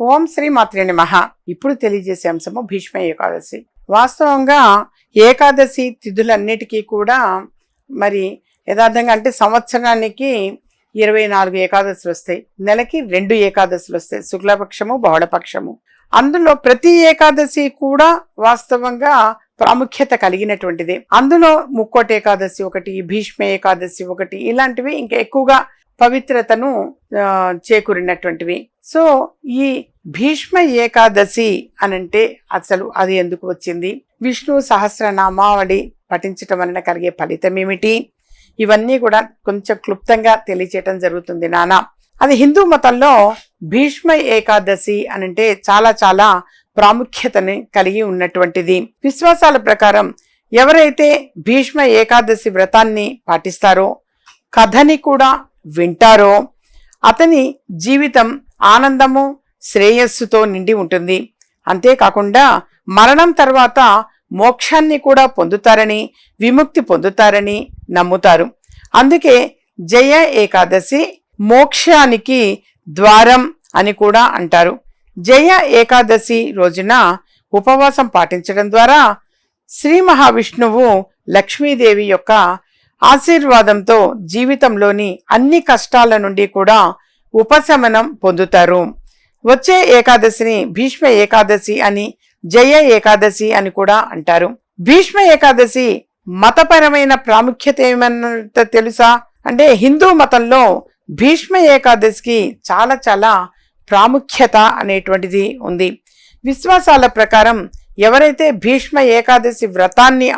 ఓం శ్రీ మాత్రే నమః. ఇప్పుడు తెలియజేసే అంశము భీష్మ ఏకాదశి. వాస్తవంగా ఏకాదశి తిథులన్నిటికీ కూడా మరి యథార్థంగా అంటే సంవత్సరానికి ఇరవై నాలుగు ఏకాదశులు వస్తాయి. నెలకి రెండు ఏకాదశులు వస్తాయి. శుక్లపక్షము బహుళపక్షము. అందులో ప్రతి ఏకాదశి కూడా వాస్తవంగా ప్రాముఖ్యత కలిగినటువంటిది. అందులో ముక్కోటి ఏకాదశి ఒకటి భీష్మ ఏకాదశి ఒకటి ఇలాంటివి ఇంకా ఎక్కువగా పవిత్రతను చేకూరినటువంటివి. సో ఈ భీష్మ ఏకాదశి అనంటే అసలు అది ఎందుకు వచ్చింది? విష్ణు సహస్రనామావళి పఠించటం వలన కలిగే ఫలితం ఏమిటి ఇవన్నీ కూడా కొంచెం క్లుప్తంగా తెలియచేయటం జరుగుతుంది నాన్న అది హిందూ మతంలో భీష్మ ఏకాదశి అనంటే చాలా చాలా ప్రాముఖ్యతని కలిగి ఉన్నటువంటిది. విశ్వాసాల ప్రకారం ఎవరైతే భీష్మ ఏకాదశి వ్రతాన్ని పాటిస్తారో కథని కూడా వింటారో అతని జీవితం ఆనందము శ్రేయస్సుతో నిండి ఉంటుంది. అంతేకాకుండా మరణం తర్వాత మోక్షాన్ని కూడా పొందుతారని విముక్తి పొందుతారని నమ్ముతారు. అందుకే జయ ఏకాదశి మోక్షానికి ద్వారం అని కూడా అంటారు. జయ ఏకాదశి రోజున ఉపవాసం పాటించడం ద్వారా శ్రీ మహావిష్ణువు లక్ష్మీదేవి యొక్క ఆశీర్వాదంతో జీవితంలోని అన్ని కష్టాల నుండి కూడా ఉపశమనం పొందుతారు. వచ్చే ఏకాదశిని భీష్మ ఏకాదశి అని జయ ఏకాదశి అని కూడా అంటారు. భీష్మ ఏకాదశి మతపరమైన ప్రాముఖ్యత ఏమన్నంత తెలుసా? అంటే హిందూ మతంలో భీష్మ ఏకాదశికి చాలా చాలా ప్రాముఖ్యత అనేటువంటిది ఉంది. విశ్వాసాల ప్రకారం ఎవరైతే భీష్మ ఏకాదశి వ్రతాన్ని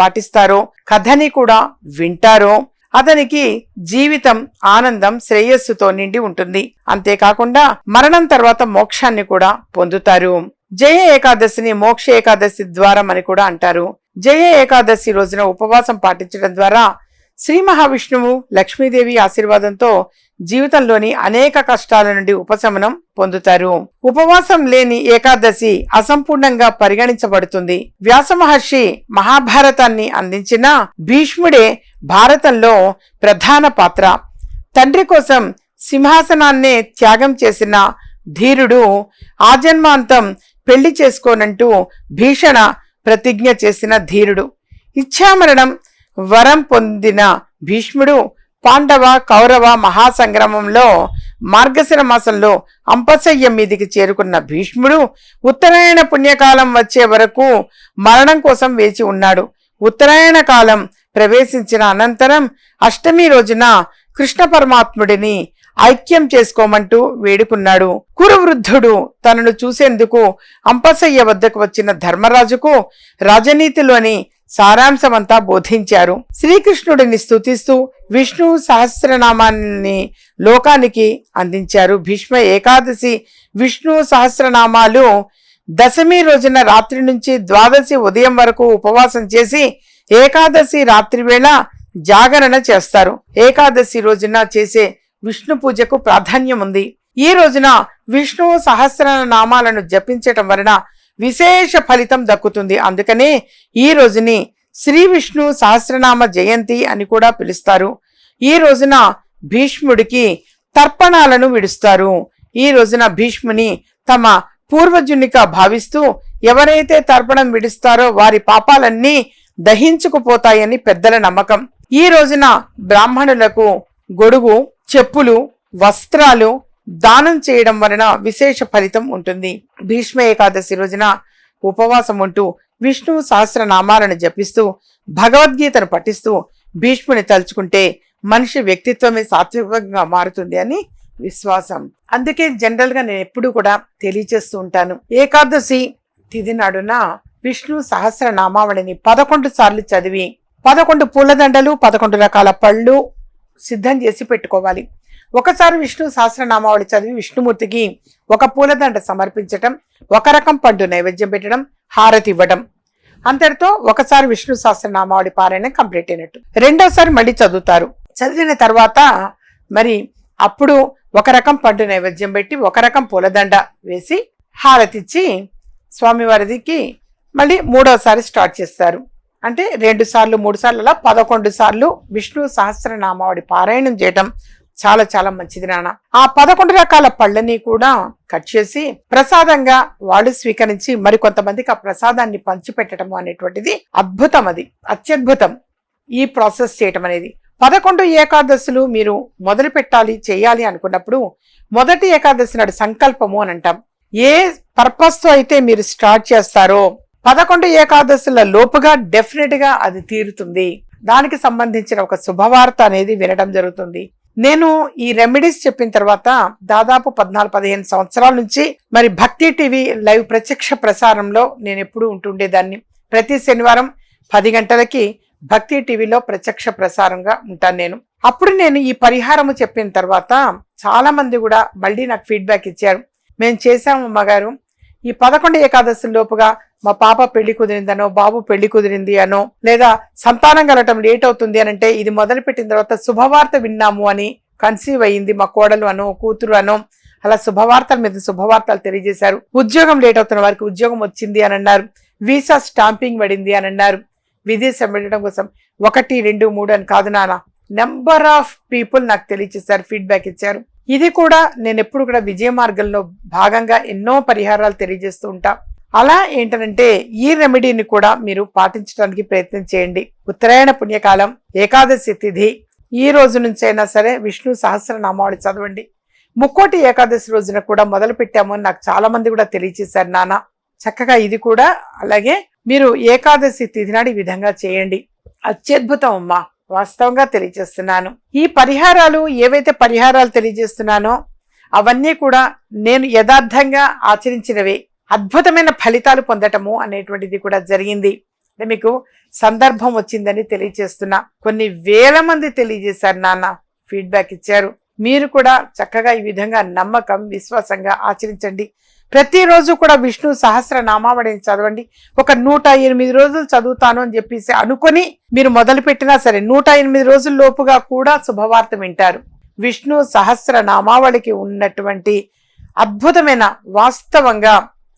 పాటిస్తారో కథని కూడా వింటారో అతనికి జీవితం ఆనందం శ్రేయస్సుతో నిండి ఉంటుంది. అంతేకాకుండా మరణం తర్వాత మోక్షాన్ని కూడా పొందుతారు. జయ ఏకాదశిని మోక్ష ఏకాదశి ద్వారం అని కూడా అంటారు. జయ ఏకాదశి రోజున ఉపవాసం పాటించడం ద్వారా శ్రీ మహావిష్ణువు లక్ష్మీదేవి ఆశీర్వాదంతో జీవితంలోని అనేక కష్టాల నుండి ఉపశమనం పొందుతారు. ఉపవాసం లేని ఏకాదశి అసంపూర్ణంగా పరిగణించబడుతుంది. వ్యాస మహర్షి మహాభారతాన్ని అందించిన భీష్ముడే భారతంలో ప్రధాన పాత్ర. తండ్రి కోసం సింహాసనాన్నే త్యాగం చేసిన ధీరుడు ఆజన్మాంతం పెళ్ళి చేసుకోనంటూ భీషణ ప్రతిజ్ఞ చేసిన ధీరుడు. ఇచ్ఛామరణం వరం పొందిన భీష్ముడు పాండవ కౌరవ మహాసంగ్రామంలో మార్గశిర మాసంలో అంపశయ్య మీదికి చేరుకున్న భీష్ముడు ఉత్తరాయణ పుణ్యకాలం వచ్చే వరకు మరణం కోసం వేచి ఉన్నాడు. ఉత్తరాయణ కాలం ప్రవేశించిన అనంతరం అష్టమి రోజున కృష్ణ పరమాత్ముడిని ఐక్యం చేసుకోమంటూ వేడుకున్నాడు. కురువృద్ధుడు తనను చూసేందుకు అంపశయ్య వద్దకు వచ్చిన ధర్మరాజుకు రాజనీతిలోని సారాంశమంతా బోధించారు. శ్రీకృష్ణుడిని స్తుతిస్తూ విష్ణు సహస్రనామాన్ని లోకానికి అందించారు. భీష్మ ఏకాదశి విష్ణు సహస్రనామాలు దశమి రోజున రాత్రి నుంచి ద్వాదశి ఉదయం వరకు ఉపవాసం చేసి ఏకాదశి రాత్రి వేళ జాగరణ చేస్తారు. ఏకాదశి రోజున చేసే విష్ణు పూజకు ప్రాధాన్యం ఉంది ఈ రోజున విష్ణు సహస్ర నామాలను జపించటం వలన విశేష ఫలితం దక్కుతుంది. అందుకనే ఈ రోజుని శ్రీ విష్ణు సహస్రనామ జయంతి అని కూడా పిలుస్తారు. ఈ రోజున భీష్ముడికి తర్పణాలను విడుస్తారు. ఈ రోజున భీష్ముని తమ పూర్వజునిగా భావిస్తూ ఎవరైతే తర్పణం విడుస్తారో వారి పాపాలన్నీ దహించుకుపోతాయని పెద్దల నమ్మకం. ఈ రోజున బ్రాహ్మణులకు గొడుగు చెప్పులు వస్త్రాలు దానం చేయడం వలన విశేష ఫలితం ఉంటుంది. భీష్మ ఏకాదశి రోజున ఉపవాసం ఉంటూ విష్ణు సహస్రనామాలను జపిస్తూ భగవద్గీతను పఠిస్తూ భీష్ముని తలుచుకుంటే మనిషి వ్యక్తిత్వమే సాత్వికంగా మారుతుంది అని విశ్వాసం. అందుకే జనరల్గా నేను ఎప్పుడు కూడా తెలియచేస్తూ ఉంటాను. ఏకాదశి తిది నాడున విష్ణు సహస్రనామావళిని పదకొండు సార్లు చదివి పదకొండు పూలదండలు పదకొండు రకాల పళ్ళు సిద్ధం చేసి పెట్టుకోవాలి. ఒకసారి విష్ణు సహస్రనామావళి చదివి విష్ణుమూర్తికి ఒక పూలదండ సమర్పించటం ఒక రకం పండు నైవేద్యం పెట్టడం హారతి ఇవ్వడం అంతటితో ఒకసారి విష్ణు సహస్రనామావళి పారాయణం కంప్లీట్ అయినట్టు. రెండోసారి మళ్ళీ చదువుతారు. చదివిన తర్వాత మరి అప్పుడు ఒక రకం పండు నైవేద్యం పెట్టి ఒక రకం పూలదండ వేసి హారతిచ్చి స్వామివారిదికి మళ్ళీ మూడోసారి స్టార్ట్ చేస్తారు. అంటే రెండు సార్లు మూడు సార్లు అలా పదకొండు సార్లు విష్ణు సహస్రనామావళి పారాయణం చేయటం చాలా చాలా మంచిది నాన్న ఆ పదకొండు రకాల పళ్ళని కూడా కట్ చేసి ప్రసాదంగా వాళ్ళు స్వీకరించి మరి కొంతమందికి ఆ ప్రసాదాన్ని పంచిపెట్టడం అనేటువంటిది అద్భుతం అది. అత్యద్భుతం ఈ ప్రాసెస్ చేయటం అనేది. పదకొండు ఏకాదశులు మీరు మొదలు పెట్టాలి చేయాలి అనుకున్నప్పుడు మొదటి ఏకాదశి నాడు సంకల్పము అని అంటాం. ఏ పర్పస్తో అయితే మీరు స్టార్ట్ చేస్తారో పదకొండు ఏకాదశుల లోపుగా డెఫినెట్గా అది తీరుతుంది. దానికి సంబంధించిన ఒక శుభవార్త అనేది వినడం జరుగుతుంది. నేను ఈ రెమెడీస్ చెప్పిన తర్వాత దాదాపు పద్నాలుగు పదిహేను సంవత్సరాల నుంచి మరి భక్తి టీవీ లైవ్ ప్రత్యక్ష ప్రసారంలో నేను ఎప్పుడూ ఉంటుండేదాన్ని. ప్రతి శనివారం పది గంటలకి భక్తి టీవీలో ప్రత్యక్ష ప్రసారంగా ఉంటాను నేను. అప్పుడు నేను ఈ పరిహారము చెప్పిన తర్వాత చాలా మంది కూడా మళ్ళీ నాకు ఫీడ్బ్యాక్ ఇచ్చారు. మేము చేశాము అమ్మగారు. ఈ పదకొండు ఏకాదశి లోపుగా మా పాప పెళ్ళి కుదిరిందనో బాబు పెళ్ళి కుదిరింది అనో లేదా సంతానం కలగటం లేట్ అవుతుంది అని అంటే ఇది మొదలుపెట్టిన తర్వాత శుభవార్త విన్నాము అని కన్సీవ్ అయ్యింది మా కోడలు అనో కూతురు అనో. అలా శుభవార్తల మీద శుభవార్తలు తెలియజేశారు. ఉద్యోగం లేట్ అవుతున్న వారికి ఉద్యోగం వచ్చింది అని అన్నారు. వీసా స్టాంపింగ్ పడింది అని అన్నారు. విదేశం వెళ్ళడం కోసం ఒకటి రెండు మూడు అని కాదు నాన్న. నెంబర్ ఆఫ్ పీపుల్ నాకు తెలియచేశారు ఫీడ్బ్యాక్ ఇచ్చారు. ఇది కూడా నేను ఎప్పుడు కూడా విజయ మార్గంలో భాగంగా ఎన్నో పరిహారాలు తెలియజేస్తూ ఉంటా. అలా ఏంటంటే ఈ రెమెడీని కూడా మీరు పాటించడానికి ప్రయత్నం చేయండి. ఉత్తరాయణ పుణ్యకాలం ఏకాదశి తిథి ఈ రోజు నుంచి అయినా సరే విష్ణు సహస్రనామావళి చదవండి. ముక్కోటి ఏకాదశి రోజున కూడా మొదలు పెట్టాము అని నాకు చాలా మంది కూడా తెలియచేశారు నాన్న. చక్కగా ఇది కూడా అలాగే మీరు ఏకాదశి తిథి నాడు ఈ విధంగా చేయండి. అత్యద్భుతం అమ్మా! వాస్తవంగా తెలియజేస్తున్నాను. ఈ పరిహారాలు ఏవైతే పరిహారాలు తెలియజేస్తున్నానో అవన్నీ కూడా నేను యథార్థంగా ఆచరించినవే. అద్భుతమైన ఫలితాలు పొందటము అనేటువంటిది కూడా జరిగింది. అంటే మీకు సందర్భం వచ్చిందని తెలియజేస్తున్నా. కొన్ని వేల మంది తెలియజేశారు నాన్న. ఫీడ్బ్యాక్ ఇచ్చారు. మీరు కూడా చక్కగా ఈ విధంగా నమ్మకం విశ్వాసంగా ఆచరించండి. ప్రతిరోజు కూడా విష్ణు సహస్ర నామావళిని చదవండి. ఒక నూట ఎనిమిది రోజులు చదువుతాను అని చెప్పేసి అనుకొని మీరు మొదలు పెట్టినా సరే నూట ఎనిమిది రోజుల లోపుగా కూడా శుభవార్త వింటారు. విష్ణు సహస్ర నామావళికి ఉన్నటువంటి అద్భుతమైన వాస్తవంగా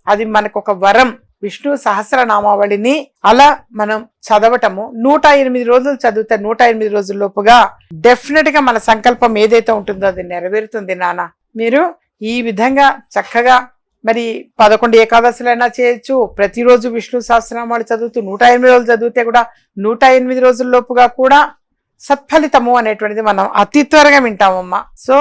అది మనకు ఒక వరం. విష్ణు సహస్రనామావళిని అలా మనం చదవటము నూట ఎనిమిది రోజులు చదివితే నూట ఎనిమిది రోజుల లోపుగా డెఫినెట్గా మన సంకల్పం ఏదైతే ఉంటుందో అది నెరవేరుతుంది నాన్న మీరు ఈ విధంగా చక్కగా మరి పదకొండు ఏకాదశులైనా చేయొచ్చు. ప్రతిరోజు విష్ణు సహస్రనామాలు చదువుతూ నూట ఎనిమిది రోజులు చదివితే కూడా నూట ఎనిమిది రోజుల్లోపుగా కూడా సత్ఫలితము అనేటువంటిది మనం అతి త్వరగా వింటామమ్మా. సో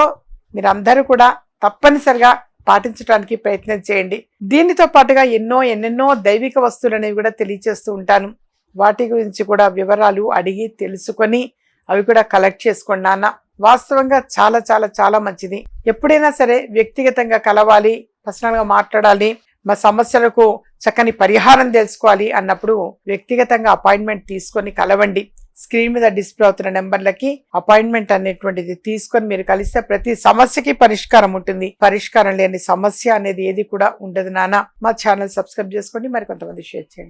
మీరందరూ కూడా తప్పనిసరిగా పాటించడానికి ప్రయత్నం చేయండి. దీనితో పాటుగా ఎన్నో ఎన్నెన్నో దైవిక వస్తువులు అనేవి కూడా తెలియచేస్తూ ఉంటాను. వాటి గురించి కూడా వివరాలు అడిగి తెలుసుకొని అవి కూడా కలెక్ట్ చేసుకోండి నాన్న. వాస్తవంగా చాలా చాలా చాలా మంచిది. ఎప్పుడైనా సరే వ్యక్తిగతంగా కలవాలి. పర్సనల్గా మాట్లాడాలి మా సమస్యలకు చక్కని పరిహారం తెలుసుకోవాలి అన్నప్పుడు వ్యక్తిగతంగా అపాయింట్మెంట్ తీసుకొని కలవండి. స్క్రీన్ మీద డిస్ప్లే అవుతున్న నెంబర్లకి అపాయింట్మెంట్ అనేటువంటిది తీసుకొని మీరు కలిస్తే ప్రతి సమస్యకి పరిష్కారం ఉంటుంది. పరిష్కారం లేని సమస్య అనేది ఏది కూడా ఉండదు నాన్న. మా ఛానల్ సబ్స్క్రైబ్ చేసుకోండి. మరి కొంతమంది షేర్ చేయండి.